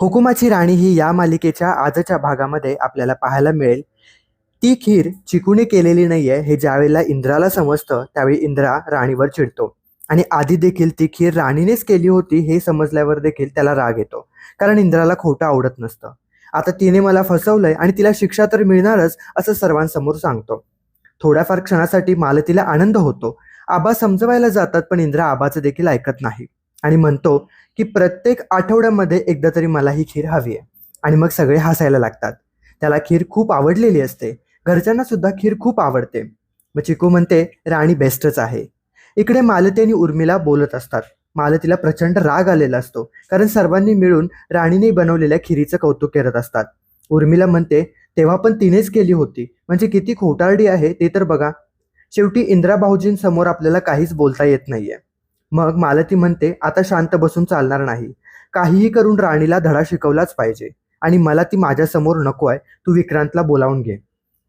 हुकुमाची राणी ही या मालिकेच्या आजच्या भागामध्ये आपल्याला पाहायला मिळेल. ती खीर चिकूने केलेली नाहीये हे ज्यावेळेला इंद्राला समजतं त्यावेळी इंद्रा राणीवर चिडतो. आणि आधी देखील ती खीर राणीनेच केली होती हे समजल्यावर देखील त्याला राग येतो. कारण इंद्राला खोटं आवडत नसतं. आता तिने मला फसवलंय आणि तिला शिक्षा तर मिळणारच असं सर्वांसमोर सांगतो. थोड्याफार क्षणासाठी मालतीला आनंद होतो. आबा समजवायला जातात पण इंद्रा आबाचं देखील ऐकत नाही. आणि म्हणतो की प्रत्येक आठवड्यामध्ये एकदा तरी मला ही खीर हवी आहे. आणि मग सगळे हसायला लागतात. त्याला खीर खूप आवडलेली असते. घरच्यांना सुद्धा खीर खूप आवडते. मग चिकू म्हणते राणी बेस्टच आहे. इकडे मालती आणि उर्मिला बोलत असतात. मालतीला प्रचंड राग आलेला असतो. कारण सर्वांनी मिळून राणीने बनवलेल्या खिरीचं कौतुक करत असतात. उर्मिला म्हणते तेव्हा पण तिनेच केली होती. म्हणजे किती खोटारडी आहे ते तर बघा. शेवटी इंदिरा भाऊजींसमोर आपल्याला काहीच बोलता येत नाहीये. मग मालती म्हणते आता शांत बसून चालणार नाही. काहीही करून राणीला धडा शिकवलाच पाहिजे. आणि मला ती माझ्यासमोर नको आहे. तू विक्रांतला बोलावून घे.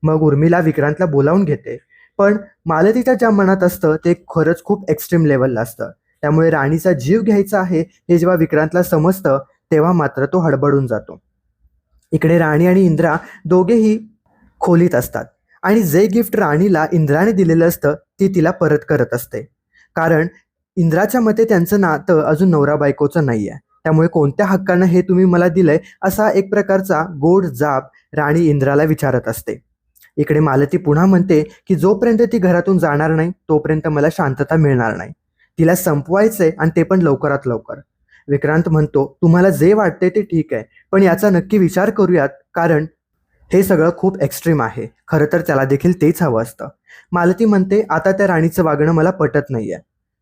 मग उर्मिला विक्रांतला बोलावून घेते. पण मालतीच्या ज्या मनात असतं ते खरंच खूप एक्स्ट्रीम लेवलला असतं. त्यामुळे राणीचा जीव घ्यायचा आहे हे जेव्हा विक्रांतला समजतं तेव्हा मात्र तो हडबडून जातो. इकडे राणी आणि इंद्रा दोघेही खोलीत असतात. आणि जे गिफ्ट राणीला इंद्राने दिलेलं असतं ते तिला परत करत असते. कारण इंद्राच्या मते त्यांचं नातं अजून नवरा बायकोचं नाही आहे त्यामुळे कोणत्या हक्कानं हे तुम्ही मला दिलंय असा एक प्रकारचा गोड जाब राणी इंद्राला विचारत असते. इकडे मालती पुन्हा म्हणते की जोपर्यंत ती घरातून जाणार नाही तोपर्यंत मला शांतता मिळणार नाही. तिला संपवायचंय आणि ते पण लवकरात लवकर. विक्रांत म्हणतो तुम्हाला जे वाटते ते ठीक आहे पण याचा नक्की विचार करूयात कारण हे सगळं खूप एक्स्ट्रीम आहे. खरं तर त्याला देखील तेच हवं असतं. मालती म्हणते आता त्या राणीचं वागणं मला पटत नाहीये.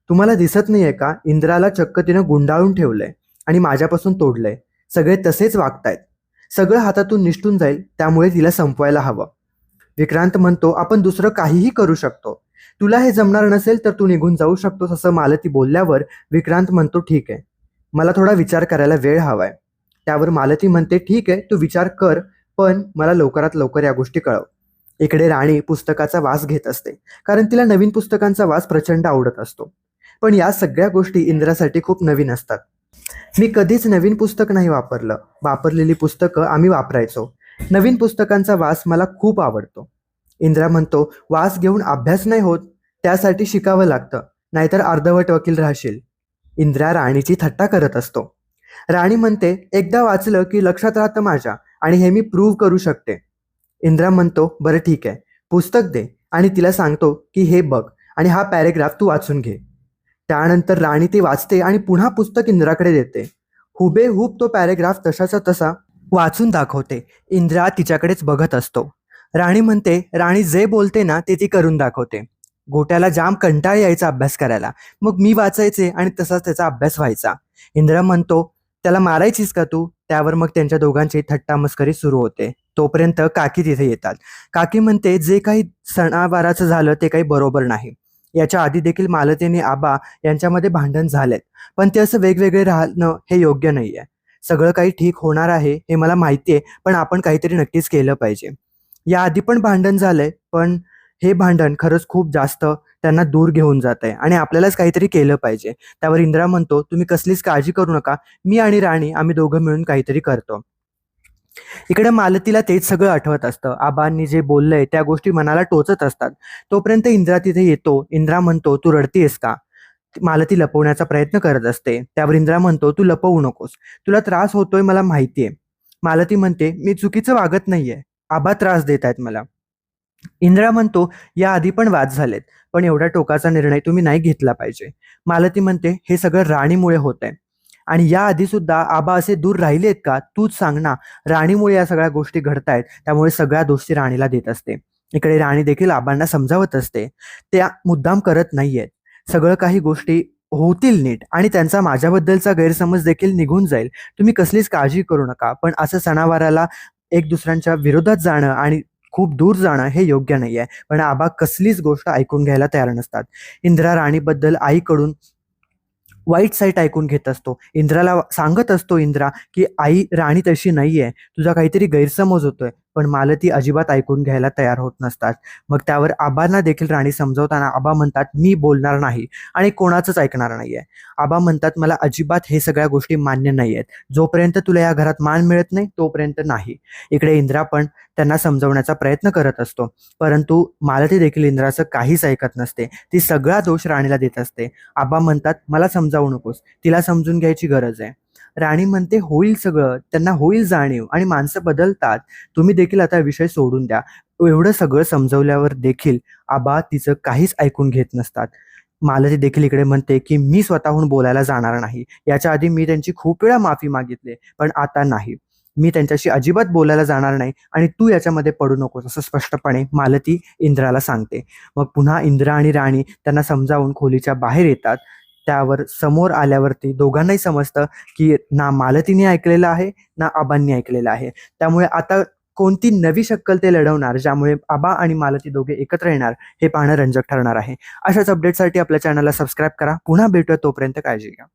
तुम्हाला दिसत नाहीये का? इंद्राला चक्क तिनं गुंडाळून ठेवलंय आणि माझ्यापासून तोडलंय. सगळे तसेच वागतायत. सगळं हातातून निष्ठून जाईल त्यामुळे तिला संपवायला हवं. विक्रांत म्हणतो आपण दुसरं काहीही करू शकतो. तुला हे जमणार नसेल तर तू निघून जाऊ शकतोस असं मालती बोलल्यावर विक्रांत म्हणतो ठीक आहे. मला थोडा विचार करायला वेळ हवाय. त्यावर मालती म्हणते ठीक आहे तू विचार कर पण मला लवकरात लवकर या गोष्टी कळव. इकडे राणी पुस्तकाचा वास घेत असते कारण तिला नवीन पुस्तकांचा वास प्रचंड आवडत असतो. पण या सगळ्या गोष्टी इंद्रासाठी खूप नवीन असतात. मी कधीच नवीन पुस्तक नाही वापरलं. वापरलेली पुस्तकं आम्ही वापरायचो. नवीन पुस्तकांचा वास मला खूप आवडतो. इंद्रा म्हणतो वास घेऊन अभ्यास नाही होत त्यासाठी शिकावं लागतं नाहीतर अर्धवट वकील राहशील. इंद्रा राणीची थट्टा करत असतो. राणी म्हणते एकदा वाचलं की लक्षात राहतं माझ्या आणि हे मी प्रूव्ह करू शकते. इंद्रा म्हणतो बरं ठीक आहे पुस्तक दे आणि तिला सांगतो की हे बघ आणि हा पॅरेग्राफ तू वाचून घे. त्यानंतर राणी ती वाचते आणि पुन्हा पुस्तक इंद्राकडे देते. हुबेहूब तो पॅरेग्राफ तसाचा तसा वाचून दाखवते. इंद्रा तिच्याकडेच बघत असतो. राणी म्हणते राणी जे बोलते ना ते ती करून दाखवते. गोट्याला जाम कंटाळ यायचा अभ्यास करायला. मग मी वाचायचे आणि तसाच त्याचा अभ्यास व्हायचा. इंद्रा म्हणतो त्याला मारायचीस का तू? त्यावर मग त्यांच्या दोघांची थट्टा मस्करी सुरू होते. तोपर्यंत काकी तिथे येतात. काकी म्हणते जे काही सणावाराचं झालं ते काही बरोबर नाही. याच्या आधी देखील मालती आणि आबा यांच्यामध्ये भांडण झालेत. पण ते असं वेगवेगळे राहणं हे योग्य नाही आहे सगळं काही ठीक होणार आहे हे मला माहिती आहे पण आपण काहीतरी नक्कीच केलं पाहिजे. या आधी पण भांडण झालंय पण हे भांडण खरंच खूप जास्त त्यांना दूर घेऊन जात आहे आणि आपल्यालाच काहीतरी केलं पाहिजे. त्यावर इंद्रा म्हणतो तुम्ही कसलीच काळजी करू नका. मी आणि राणी आम्ही दोघं मिळून काहीतरी करतो. इकडे मालतीला तेच सगळं आठवत असतं. आबांनी जे बोललंय त्या गोष्टी मनाला टोचत असतात. तोपर्यंत इंद्रा तिथे येतो. इंद्रा म्हणतो तू रडतीयस का? मालती लपवण्याचा प्रयत्न करत असते. त्यावर इंद्रा म्हणतो तू लपवू नकोस. तुला त्रास होतोय मला माहितीये. मालती म्हणते मी चुकीचं वागत नाहीये. आबा त्रास देत आहेत मला. इंद्रा म्हणतो या आधी पण वाद झालेत पण एवढ्या टोकाचा निर्णय तुम्ही नाही घेतला पाहिजे. मालती म्हणते हे सगळं राणीमुळे होत आहे आणि या आधी सुद्धा आबा असे दूर राहिलेत का? तूच सांग ना. राणीमुळे या सगळ्या गोष्टी घडतायत त्यामुळे सगळ्या दोषी राणीला देत असते. इकडे राणी देखील आबांना समजावत असते. त्या मुद्दाम करत नाहीयेत. सगळं काही गोष्टी होतील नीट आणि त्यांचा माझ्याबद्दलचा गैरसमज देखील निघून जाईल. तुम्ही कसलीच काळजी करू नका. पण असं सणावाराला एक दुसऱ्यांच्या विरोधात जाणं आणि खूप दूर जाणं हे योग्य नाही आहे पण आबा कसलीच गोष्ट ऐकून घ्यायला तयार नसतात. इंदिरा राणीबद्दल आईकडून वाईट साईट ऐकून घेत असतो. इंद्राला सांगत असतो इंद्रा की आई राणी तशी नाहीये. तुझा काहीतरी गैरसमज होतोय. पण मालती अजिबात ऐकून घ्यायला तयार होत नसतात. मग त्यावर आबांना देखील राणी समजवताना आबा म्हणतात मी बोलणार नाही आणि कोणाचंच ऐकणार नाहीये. आबा म्हणतात मला अजिबात हे सगळ्या गोष्टी मान्य नाही आहेत जोपर्यंत तुला या घरात मान मिळत नाही तोपर्यंत नाही. इकडे इंद्रा पण त्यांना समजवण्याचा प्रयत्न करत असतो. परंतु मालती देखील इंद्राचं काहीच ऐकत नसते. ती सगळा दोष राणीला देत असते. आबा म्हणतात मला समजावू नकोस. तिला समजून घ्यायची गरज आहे. राणी म्हणते होईल सगळं. त्यांना होईल जाणीव आणि माणसं बदलतात. तुम्ही देखील आता विषय सोडून द्या. एवढं सगळं समजवल्यावर देखील आबा तिचं काहीच ऐकून घेत नसतात. मालती देखील इकडे म्हणते की मी स्वतःहून बोलायला जाणार नाही. याच्या आधी मी त्यांची खूप वेळा माफी मागितली पण आता नाही. मी त्यांच्याशी अजिबात बोलायला जाणार नाही आणि तू याच्यामध्ये पडू नकोस असं स्पष्टपणे मालती इंद्राला सांगते. मग पुन्हा इंद्रा आणि राणी त्यांना समजावून खोलीच्या बाहेर येतात. त्यावर समोर आल्यावरती दोघांनाही समजतं की ना मालतीने ऐकलेलं आहे ना आबांनी ऐकलेलं आहे. त्यामुळे आता कोणती नवी शक्कल ते लढवणार ज्यामुळे आबा आणि मालती दोघे एकत्र येणार हे पाहणं रंजक ठरणार आहे. अशाच अपडेटसाठी आपल्या चॅनलला सबस्क्राईब करा. पुन्हा भेटूया तोपर्यंत काळजी घ्या.